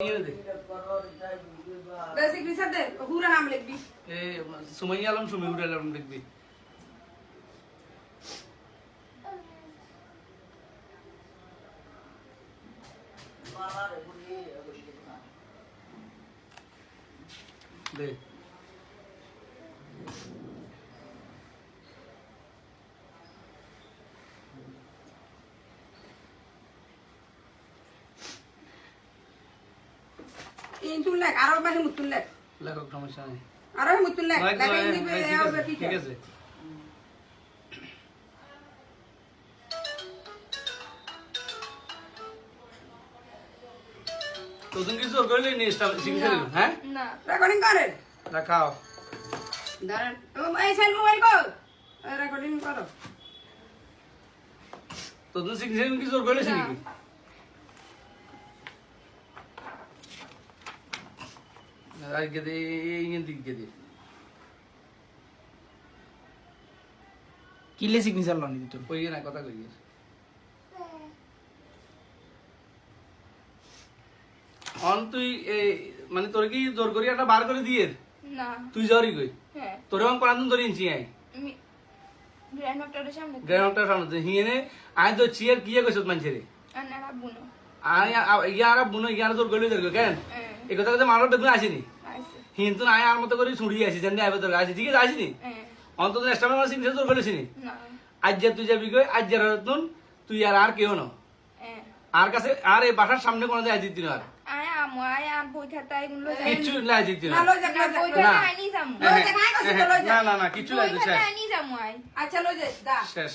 নিয়ে আলম সুমি রিসার্চ আলম লিখবি। এ দে ইন্টু লেখ আরও বাহি মুতুল সমস্যা নেই। আরও মুতুল ইন্দি ঠিক আছে, তো তুমি কিছু করলে নি শিখে হ্যাঁ না। রেকর্ডিং করে রাখাও দাঁড়ান। এই সেল মোবাইল কো রেকর্ডিং করো তো তুমি শিখে কিছু করলে নাকি আজকে দে এই দিকে দে কিলে সিগনেচার লনি দিত কই না কথা কই অন তুই এই মানে তোর কি জোর করি একটা বার করে দিয়ে? না। তুই যাওয়ারই কই হ্যাঁ। তোর এখন কোরআন ধরে ইনছি আই। আমি গ্র্যান্ড ডক্টরের সামনে। গ্রামটা সামনে। হিনে আই তো চিয়ার কিয়ে কইছত মানছে রে আনারা বুনো। আই ইয়ারা বুনো ইয়ারা তোর গলি ধরবে কেন? হ্যাঁ। এই কথা কথা মারবার বেগুন আসেনি। হিন্তু আয় আর মতো করে ছুড়ি আসি জানি আইবে তোর আসি ঠিক আছে আসিনি? হ্যাঁ। অন্তত এক্সট্রা মাস সিনছে তোর আজ যে তুই যাবি কই আজ যার নতুন তুই আর আর কেউ না। হ্যাঁ। আর কাছে আর এই বাসার সামনে কোনো যায় দিতি না আর। লাই দিতি না। না যাক না। লই নাই না আয়। আচ্ছা শেষ।